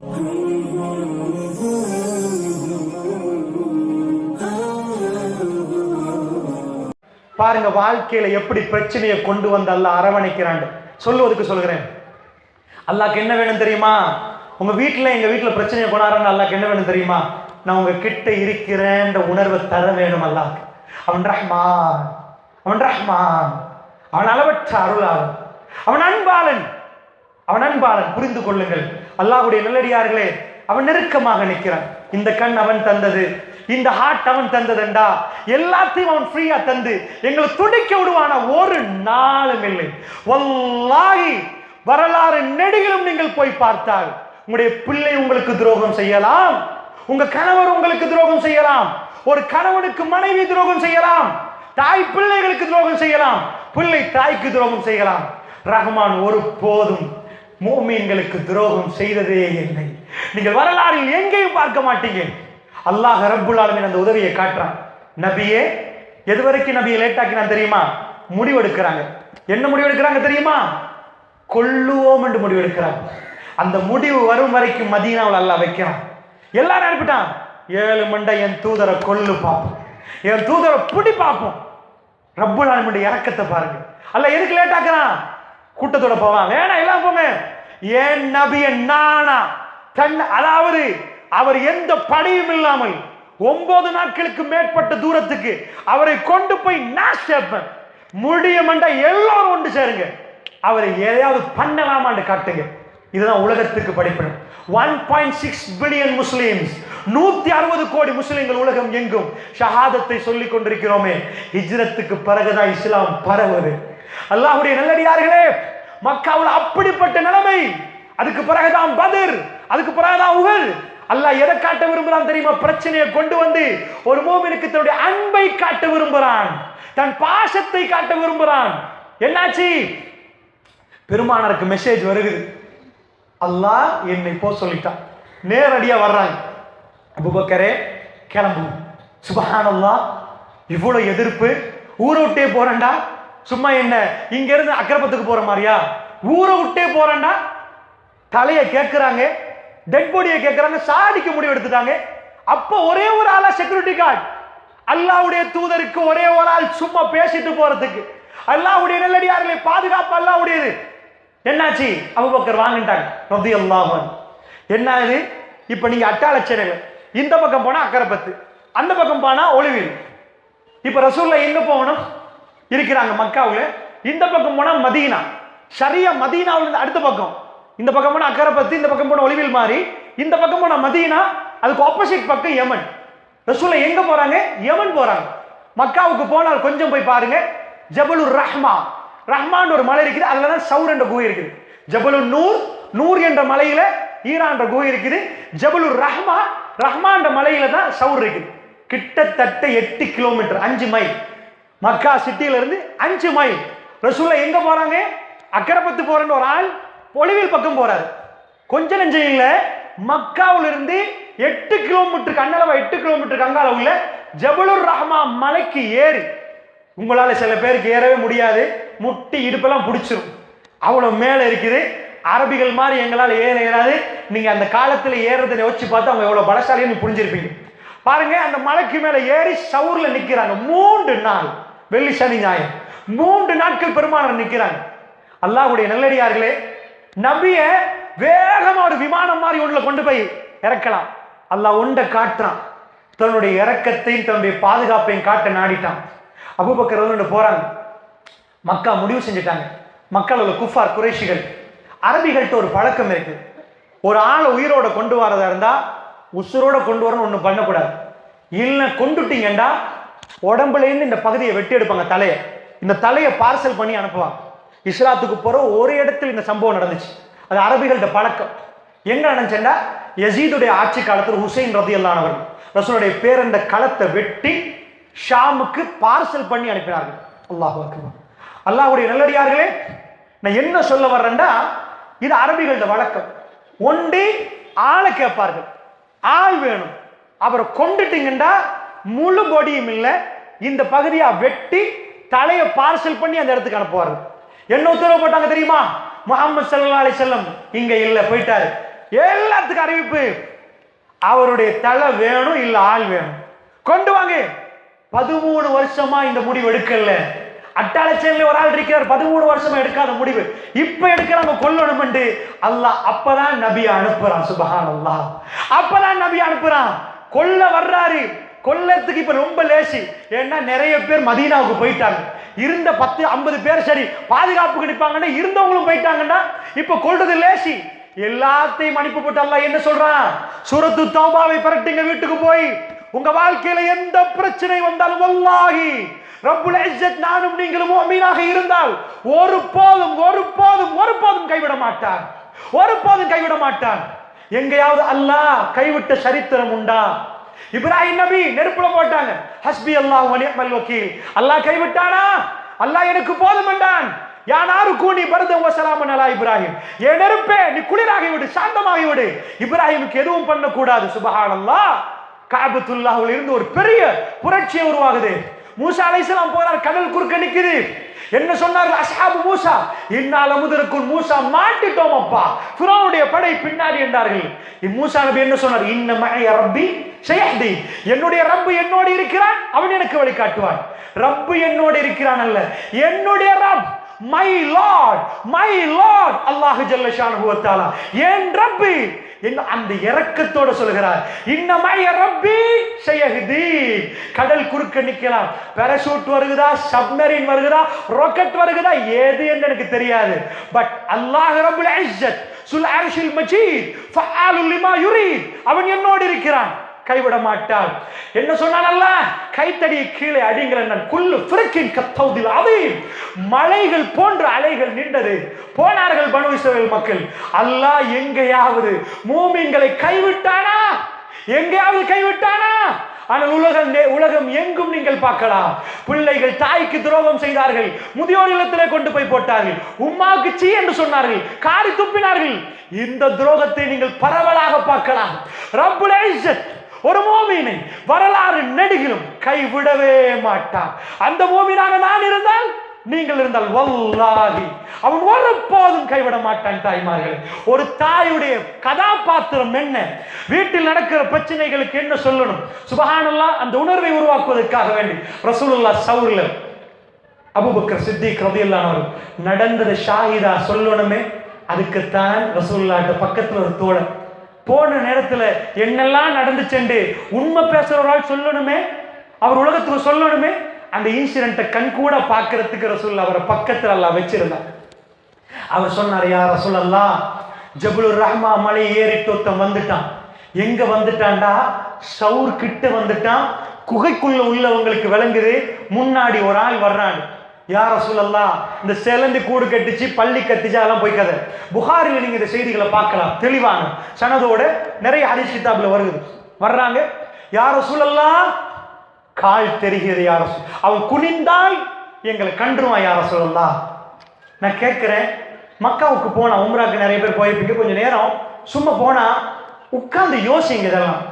பாருங்க வாழ்க்கையில எப்படி பிரச்சனையை கொண்டு வந்து அல்லாஹ் அரவணைக்கிறாண்டு சொல்லுவதுக்கு சொல்கிறேன் அல்லாக்கு என்ன வேணும் தெரியுமா? உங்க வீட்டில் எங்க வீட்டுல பிரச்சனையை கொண்டாடுறாங்க அல்லாக்கு என்ன வேணும் தெரியுமா? நான் உங்க கிட்ட இருக்கிறேன்ற உணர்வை தர வேணும் அல்லாஹ் அவன் ரஹ்மான் அவன் ரஹ்மான். அவன் அளவற்ற அருளாளன். அவன் அன்பாளன். அவன் அன்பாளன். புரிந்து கொள்ளுங்கள். அல்லாஹுடைய நல்லடியார்களே அவன் நெருக்கமாக நிற்கிறான். இந்த கண் அவன் தந்தது இந்த ஹார்ட் அவன் தந்ததுண்டா? எல்லாத்தையும் அவன் ஃப்ரீயா தந்து எங்களை துடிக்க விடுவான? ஒரு நாளும் இல்லை. வரலாறு நெடுகிலும் நீங்கள் போய் பார்த்தால் உங்களுடைய பிள்ளை உங்களுக்கு துரோகம் செய்யலாம். உங்க கணவர் உங்களுக்கு துரோகம் செய்யலாம். ஒரு கணவனுக்கு மனைவி துரோகம் செய்யலாம். தாய் பிள்ளைகளுக்கு துரோகம் செய்யலாம். பிள்ளை தாய்க்கு துரோகம் செய்யலாம். ரஹ்மான் ஒரு போதும். மூமீன்களுக்கு துரோகம் செய்ததே இல்லை. நீங்கள் வரலாறில் எங்கேயும் பார்க்க மாட்டீங்க. அல்லாஹ் ரபுல்லாலுமே அந்த உதவியை காட்டுறான். நபியே எது வரைக்கும் நபியை லேட்டாக்கினான் தெரியுமா? முடிவெடுக்கிறாங்க. என்ன முடிவெடுக்கிறாங்க தெரியுமா? கொல்லுவோம் என்று முடிவெடுக்கிறாங்க அந்த முடிவு வரும் வரைக்கும் மதீனாவில் அல்லா வைக்கிறான். எல்லாரும் அனுப்பிட்டான் ஏழு மண்டை என் தூதரை கொல்லு பார்ப்போம் என் தூதரை பிடி பார்ப்போம் ரப்புல் ஆலமீனுடைய இறக்கத்தை பாருங்க. அல்ல எதுக்கு லேட் ஆக்குறான்? கூட்டத்தோட போவான் வேணாம் எல்லாம் போமே ஏன் நபிய நானா? தன் அதாவது அவர் எந்த படையும் இல்லாமல் ஒன்பது நாட்களுக்கு மேற்பட்ட தூரத்துக்கு அவரை கொண்டு போய் நான் சேர்ப்பேன். முடியமண்டா எல்லாரும் ஒன்று சேருங்க. அவரை எதையாவது பண்ணலாமான்னு காட்டுங்க. இதுதான் உலகத்துக்கு படிப்பினம் one point six billion Muslims நூத்தி அறுபது கோடி முஸ்லீம்கள் உலகம் எங்கும் ஷஹாதத்தை சொல்லிக் கொண்டிருக்கிறோமே. ஹிஜ்ரத்துக்கு பிறகுதான் இஸ்லாம் பரவுது. அல்லாஹுடைய நல்லடியார்களே மக்காவில் அப்படிப்பட்ட நிலைமை. அதுக்கு பிறகுதான் பதிர் அதுக்கு பிறகுதான் உகல். அல்லாஹ் எதை காட்ட விரும்புறான் தெரியுமா? பிரச்சனையை கொண்டு வந்து ஒரு மூமினுக்கு தன்னுடைய அன்பை காட்ட விரும்புறான். தன் பாசத்தை காட்ட விரும்புறான். என்னாச்சு? பெருமானருக்கு மெசேஜ் வருகுது அல்லாஹ் என்னை போ சொல்லிட்டான். நேரடியா வர்றாங்க. அபுபக்கரே கிளம்பு சுபஹானல்லாஹ் இவ்வளவு எதிர்ப்பு. ஊரோட்டே விட்டே போறேன்டா. சும்மா என்ன இங்க இருந்து அக்கரப்பத்துக்கு போற மாதிரியா? ஊரை விட்டே போறேன்னா தலையை கேட்கிறாங்க டெட் பாடியை கேட்கிறாங்க சாதிக்க முடிவு எடுத்துட்டாங்க. அப்ப ஒரே ஒரு ஆளா செக்யூரிட்டி கார்டு அல்லாவுடைய தூதருக்கு ஒரே ஒரு ஆள் சும்மா பேசிட்டு போறதுக்கு. அல்லாவுடைய நல்லடியார்களை பாதுகாப்பு அல்லாவுடையது என்னாச்சு? அபுபக்கர் வாங்கிட்டாங்க. ரதி அல்லாஹன் என்ன இது இப்ப நீங்க அட்டாளச்சனைகள். இந்த பக்கம் போனா அக்கரைப்பத்து அந்த பக்கம் போனா ஒளிவில். இப்ப ரசூல்ல எங்க போகணும்? இருக்கிறாங்க மக்காவில். இந்த பக்கம் போனால் மதீனா. சரியா மதீனாவுல இருந்து அடுத்த பக்கம். இந்த பக்கம் போனால் அக்கரைப்பத்து இந்த பக்கம் போனால் ஒளிவில் மாறி. இந்த பக்கம் போனால் மதீனா அதுக்கு ஆப்போசிட் பக்கம் யமன். ரசூல்ல எங்க போறாங்க? யமன் போறாங்க. மக்காவுக்கு போனால் கொஞ்சம் போய் பாருங்க. ஜபலுர் ரஹ்மா. ரஹ்மான் ஒரு மலை இருக்குது அதுல தான் சவுர் என்ற குகை இருக்குது. ஜபலுர் நூர் நூர் என்ற மலையில ஈரான் குகை இருக்குது. ஜபலுர் ரஹ்மா ரஹ்மான்ற மலையில தான் சவுர் இருக்குது. கிட்டத்தட்ட எட்டு கிலோமீட்டர் அஞ்சு மைல் மக்கா சிட்டியில இருந்து அஞ்சு மைல். ரசூல்ல எங்க போறாங்க? அக்கரப்பத்து போறன்னு ஒரு ஆள் பொலிவில் பக்கம் போறாரு. கொஞ்ச நெஞ்சம் இல்லை மக்காவுல இருந்து எட்டு கிலோமீட்டருக்கு அண்ணளவா எட்டு கிலோமீட்டருக்கு அங்கால உள்ள ஜபலுர் ரஹ்மா மலைக்கு ஏறி உங்களால சில பேருக்கு ஏறவே முடியாது. முட்டி இடுப்பெல்லாம் பிடிச்சிரும். அவ்வளவு மேல இருக்குது. அரபிகள் மாதிரி எங்களால் ஏற ஏறாது நீங்க அந்த காலத்துல ஏறதை யோசிச்சு பார்த்து அவங்க எவ்வளவு பலசாலின்னு புரிஞ்சிருப்பீங்க. பாருங்க அந்த மலைக்கு மேல ஏறி சவுர்ல நிக்கிறாங்க. மூன்று நாள். வெள்ளி சனி ஞாயிறு. மூன்று நாட்கள் பெருமானர் நிற்கிறாங்க அல்லாஹுடைய நல்லடியார்களே நபிய வேகமா ஒரு விமானம் மாதிரி உள்ள கொண்டு போய் இறக்கலாம். அல்லாஹ் உண்டை காட்டுறான். தன்னுடைய இறக்கத்தையும் தன்னுடைய பாதுகாப்பையும் காட்ட நாடிட்டான். அபுபக்கர் வந்து போறாங்க. மக்கா முடிவு செஞ்சுட்டாங்க. மக்கள் உள்ள குஃபார் குறைஷிகள் அரபிகள்கிட்ட ஒரு பழக்கம் இருக்கு. ஒரு ஆளை உயிரோட கொண்டு வரதா இருந்தா உசுரோட கொண்டு வரணும்னு ஒன்றும் பண்ணக்கூடாது. இல்லை கொண்டுட்டீங்கண்டா உடம்புல இருந்து இந்த பகுதியை வெட்டி எடுப்பாங்க தலையை. இந்த தலையை பார்சல் பண்ணி அனுப்புவாங்க. இஸ்லாத்துக்கு போற ஒரு இடத்துல இந்த சம்பவம் நடந்துச்சு. அது அரபிகள்கிட்ட பழக்கம். எங்க நடந்துச்சுன்னா யசீதுடைய ஆட்சி காலத்தில் ஹுசைன் ரதி அல்லானவர் ரசூலுடைய பேரண்ட களத்தை வெட்டி ஷாமுக்கு பார்சல் பண்ணி அனுப்பினார்கள். அல்லாஹ் அல்லாஹுடைய நல்லடியார்களே நான் என்ன சொல்ல வர்றேன்டா இது அரபிகளோட வழக்கம். ஒண்டி ஆளை கேட்பார்கள். ஆள் வேணும். அவரை கொண்டுட்டீங்கன்னா முழு பொடியும் இல்லை இந்த பகுதியை வெட்டி தலையை பார்சல் பண்ணி அந்த இடத்துக்கு அனுப்புவார். என்ன உத்தரவு போட்டாங்க தெரியுமா? முகமது சல்லா அலி செல்லம் இங்க இல்ல போயிட்டாரு. எல்லாத்துக்கும் அறிவிப்பு அவருடைய தலை வேணும் இல்ல ஆள் வேணும். கொண்டு வாங்க. பதிமூணு வருஷமா இந்த முடிவு எடுக்கல. அட்டாளச்சேரியில் ஒரு ஆள் இருக்கிறார் பதிமூணு வருஷமா எடுக்காத முடிவு. இப்ப எடுக்கிறாங்க கொல்லணும் அல்லாஹ் அப்பதான் நபி அனுப்புறான் சுபஹான் அல்லாஹ் அப்பதான் நபி அனுப்புறான். கொல்ல வர்றாரு. கொல்லத்துக்கு இப்ப ரொம்ப லேசி. ஏன்னா நிறைய பேர் மதீனாவுக்கு போயிட்டாங்க. இருந்த பத்து ஐம்பது பேர் சரி பாதுகாப்புக்கு நிற்பாங்கன்னா இருந்தவங்களும் போயிட்டாங்கன்னா இப்ப கொள்றது லேசி. எல்லாத்தையும் அனுப்பி போட்டு அல்லாஹ் என்ன சொல்றான்? சூரத்து தௌபாவை பரட்டுங்க வீட்டுக்கு போய். உங்க வாழ்க்கையில எந்த பிரச்சனை வந்தாலும் வல்லாகி ரப்புல் இஸ்ஸத் நானும் நீங்களும் முஃமினாக இருந்தால் ஒரு போதும் ஒரு போதும் ஒரு போதும் கைவிட மாட்டார். ஒரு போதும் கைவிட மாட்டார். எங்கேயாவது அல்லாஹ் கைவிட்ட சரித்திரம் உண்டா? இப்ராஹிம் நபி நெருப்புல போட்டாங்க. ஹஸ்பி அல்லாஹ் வலியமல் வக்கீல். அல்லாஹ் கைவிட்டானா? அல்லாஹ் எனக்கு போதும் என்றான். யானாரு கூனி பரத வசலாமன் அலா இப்ராஹிம். என் நெருப்பே நீ குளிராகி விடு சாந்தமாகி விடு இப்ராஹிமுக்கு எதுவும் பண்ணக்கூடாது சுபஹானல்லாஹ். காபத்துல்லாஹ்வில் இருந்து ஒரு பெரிய புரட்சியை உருவாகுது. மூசா அலைஹிஸ்ஸலாம் போறார் கடல் குறுக்க நிக்குது. என்ன சொன்னார்கள் அசாபு மூசா? இன்னால் அமுதருக்குள் மூசா மாட்டிட்டோம் அப்பா. ஃபிரௌனுடைய படை பின்னாடி என்றார்கள். மூசா நபி என்ன சொன்னார்? இன்ன மழைய ரப்பி செய்யதி என்னுடைய ரப்பு என்னோடு இருக்கிறான் அவன் எனக்கு வழிகாட்டுவான். ரப்பு என்னோடு இருக்கிறான் அல்ல என்னுடைய ரப் மை லார்ட் மை லார்ட் அல்லாஹு ஜல்லஷான் வ என் ரப்பு அந்த இறக்கத்தோட சொல்கிறார். இன்னமாய் ரப்பி செய்யகுதி கடல் குறுக்க நிக்கலாம் பாராசூட் வருகுதா? சப்மரின் வருகுதா? ராக்கெட் வருகுதா? ஏது என்று எனக்கு தெரியாது. பட் அல்லாஹ் ரப்புல் இஸ்ஸத் சுல் அர்ஷில் மஜீத் ஃபஆலு லிமா யுரீத் அவன் என்னோடு இருக்கிறான். கைவிட மாட்டார் என்ன சொன்னான் அல்லாஹ்? கைத்தடியை கீழே அடிங்கிற நான் குல்லு ஃபிரக்கின் கத்தௌதில் அதீம் மலைகள் போன்ற அலைகள் நின்றது. போனார்கள் பனு மக்கள். அல்லாஹ் எங்கேயாவது மூமிங்களை கைவிட்டானா? எங்கேயாவது கைவிட்டானா? ஆனால் உலகம் உலகம் எங்கும் நீங்கள் பார்க்கலாம். பிள்ளைகள் தாய்க்கு துரோகம் செய்தார்கள். முதியோர் இல்லத்திலே கொண்டு போய் போட்டார்கள். உம்மாவுக்கு சீ என்று சொன்னார்கள். காரி துப்பினார்கள். இந்த துரோகத்தை நீங்கள் பரவலாக பார்க்கலாம். ரப்புலேஷன் ஒரு மோமீனை வரலாறு நெடுகிலும் கைவிடவே மாட்டார் அந்த மோமீனாக நான் இருந்தால் நீங்கள் இருந்தால் வல்லாகி அவன் ஒருபோதும் கைவிட மாட்டான் தாய்மார்கள். ஒரு தாயுடைய கதாபாத்திரம் என்ன? வீட்டில் நடக்கிற பிரச்சனைகளுக்கு என்ன சொல்லணும்? சுபகானல்லா அந்த உணர்வை உருவாக்குவதற்காக வேண்டி ரசூலுல்லா சவுர்ல அபுபக்கர் சித்திக் ரதியல்லானவர் நடந்ததை ஷாஹிதா சொல்லணுமே? அதுக்குத்தான் ரசூல்லாட்ட பக்கத்தில் ஒரு தோழன் போன நேரத்தில் என்னெல்லாம் நடந்துச்சுண்டு உண்மை பேசுகிறவரால் ஒரு ஆள் சொல்லணுமே? அவர் உலகத்துக்கு சொல்லணுமே? அந்த இன்சிடென்ட்டை கண் கூட பார்க்கறதுக்கு ரசூல் அவரை பக்கத்தில் எல்லாம் வச்சிருந்தார். அவர் சொன்னார் யா ரசூலல்லா ஜபுலுர் ரஹ்மா மலை ஏறிட்டு ஒருத்தன் வந்துட்டான். எங்க வந்துட்டான்டா? சவுர் கிட்ட வந்துட்டான். குகைக்குள்ள உள்ளவங்களுக்கு விளங்குது. முன்னாடி ஒரு ஆள் வர்றான். யார சொல்லலாம் இந்த செலந்து கூடு கட்டிச்சு பள்ளி கட்டிச்சு அதெல்லாம் போய் கதை. புகாரில் நீங்க இந்த செய்திகளை பார்க்கலாம். தெளிவான சனதோட நிறைய ஹரிஷ் கிதாப்ல வருது. வர்றாங்க. யார சொல்லலாம் கால் தெரிகிறது யார அவன் குனிந்தால் எங்களை கண்டுருவான் யார சொல்லலாம் நான் கேட்கிறேன் மக்காவுக்கு போனா உம்ராக்கு நிறைய பேர் போயிருப்பீங்க கொஞ்சம் நேரம். சும்மா போனா உட்கார்ந்து யோசிங்க இதெல்லாம்.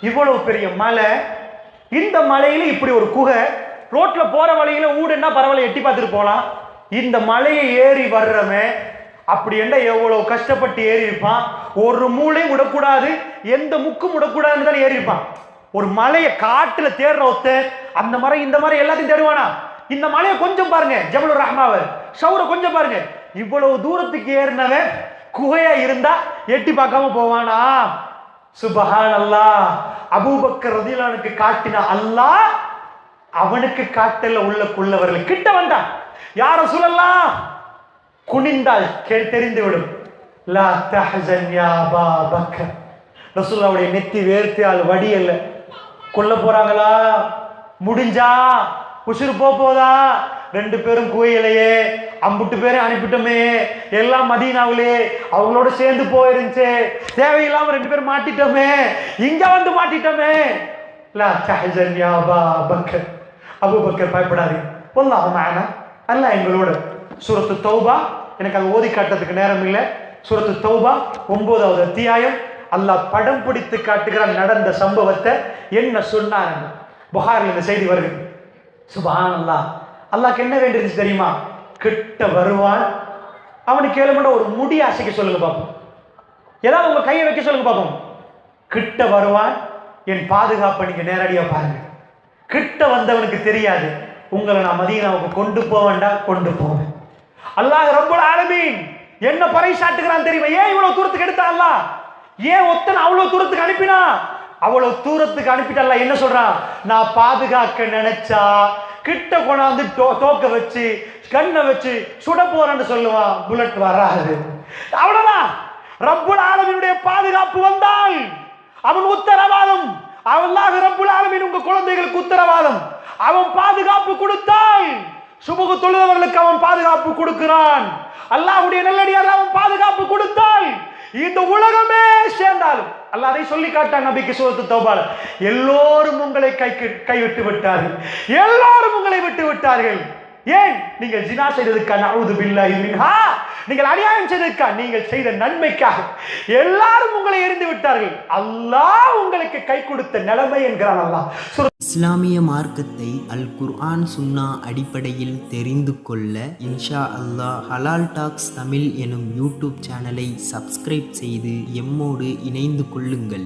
இவ்வளவு பெரிய மலை இந்த மலையில இப்படி ஒரு குகை ரோட்ல போற வழியில ஊடுன்னா பரவாயில்ல எட்டி பார்த்துட்டு போலாம். இந்த மலையை ஏறி வர்றவன் அப்படி என்ன எவ்வளவு கஷ்டப்பட்டு ஏறி இருப்பான்? ஒரு மூளையும் விடக்கூடாது எந்த முக்கும் விடக்கூடாதுன்னு தான் ஏறி இருப்பான். ஒரு மலையை காட்டுல தேடுற ஒத்த அந்த மரம் இந்த மரம் எல்லாத்தையும் தேடுவானா? இந்த மலையை கொஞ்சம் பாருங்க ஜபலுர் ரஹ்மாவர் ஷவுரை கொஞ்சம் பாருங்க. இவ்வளவு தூரத்துக்கு ஏறினவன் குகையா இருந்தா எட்டி பார்க்காம போவானா? சுபஹான் அல்லாஹ் அபூபக்கர் ரதிலானுக்கு காட்டின அல்லாஹ் அவனுக்கு காட்டல உள்ள உள்ளவர்கள் கிட்ட வந்தான். யார சொல்லலாம் குனிந்தால் கே தெரிந்து விடும் லா தஹசன் யா அபா பக்கர். ரசூல்லாவுடைய நெத்தி வேர்த்தியால் வடியல்ல கொல்ல போறாங்களா? முடிஞ்சா? உசுறு போதா? ரெண்டு பேரும் குவையிலையே அம்புட்டு பேரையும் அனுப்பிட்டோமே. எல்லாம் மதீனாவிலே அவங்களோட சேர்ந்து போயிருந்துச்சு. தேவையில்லாம ரெண்டு பேரும் மாட்டிட்டோமே. இங்க வந்து மாட்டிட்டோமே. லா தஹசன் யா அபா பக்கர். அபூபக்கர் பயப்படாதீங்க வல்லாஹ் மஅனா அல்ல எங்களோட சூரத்து தௌபா. எனக்கு அது ஓதி காட்டுறதுக்கு நேரம் இல்லை. சூரத்து தௌபா ஒன்பதாவது அத்தியாயம். அல்லாஹ் படம் பிடித்து காட்டுகிற நடந்த சம்பவத்தை. என்ன சொன்னாங்க புகாரில் இந்த செய்தி வருது. சுபான் அல்லாஹ் அல்லாக்கு என்ன வேண்டியிருந்துச்சு தெரியுமா? கிட்ட வருவான். அவனுக்கு ஏழுமண்ட ஒரு முடி அசைக்க சொல்லுங்க பார்ப்போம் ஏதாவது உங்க கையை வைக்க சொல்லுங்க பார்ப்போம் கிட்ட வருவான். என் பாதுகாப்பை நீங்க நேரடியாக பாருங்க. கிட்ட வந்தவனுக்கு தெரியாது. உங்களை நான் மதீனாவுக்கு கொண்டு போவேண்டா கொண்டு போவேன். அல்லாஹ் ரொம்ப ஆலமீன் என்ன பறைசாட்டுகிறான் தெரியுமா? ஏன் இவ்வளவு தூரத்துக்கு எடுத்தான் அல்லாஹ்? ஏன் ஒத்தன் அவ்வளவு தூரத்துக்கு அனுப்பினா? அவ்வளவு தூரத்துக்கு அனுப்பிட்டல்ல என்ன சொல்றான்? நான் பாதுகாக்க நினைச்சா கிட்ட கொண்டாந்து தோக்க வச்சு கண்ணை வச்சு சுட போறேன்னு சொல்லுவான். புல்லட் வராது. அவ்வளவுதான். ரப்புல் ஆலமினுடைய பாதுகாப்பு வந்தால் அவன் உத்தரவாதம். அல்லாஹ் ரப்புல் ஆலமீன் உங்க குழந்தைகளுக்கு உத்தரவாதம். அவன் பாதுகாப்பு கொடுத்தால் சுமூக தொழுதவர்களுக்கு அவன் பாதுகாப்பு கொடுக்கிறான். அல்லாஹ்வுடைய நல்லடியார் அவன் பாதுகாப்பு கொடுத்தால் இந்த உலகமே சேர்ந்தாலும். அல்லாஹ் அதை சொல்லி காட்டான் நபிக்கு சூரத்து தௌபால. எல்லோரும் உங்களை கை கைவிட்டு விட்டார்கள். எல்லாரும் உங்களை விட்டு விட்டார்கள். ஏன்? நீங்கள் ஜினா செய்ததுக்கான நவுது பில்லாஹி மின்ஹா. நீங்கள் அநியாயம் செய்திருக்கா நீங்கள் செய்த நன்மைக்காக. எல்லாரும் உங்களை எரிந்து விட்டார்கள். அல்லாஹ் உங்களுக்கு கை கொடுத்த நிலைமை என்கிறான் அல்லாஹ். இஸ்லாமிய மார்க்கத்தை அல் குர்ஆன் சுன்னா அடிப்படையில் தெரிந்து கொள்ள இன்ஷா அல்லாஹ் ஹலால் டாக்ஸ் தமிழ் எனும் யூடியூப் சேனலை சப்ஸ்கிரைப் செய்து எம்மோடு இணைந்து கொள்ளுங்கள்.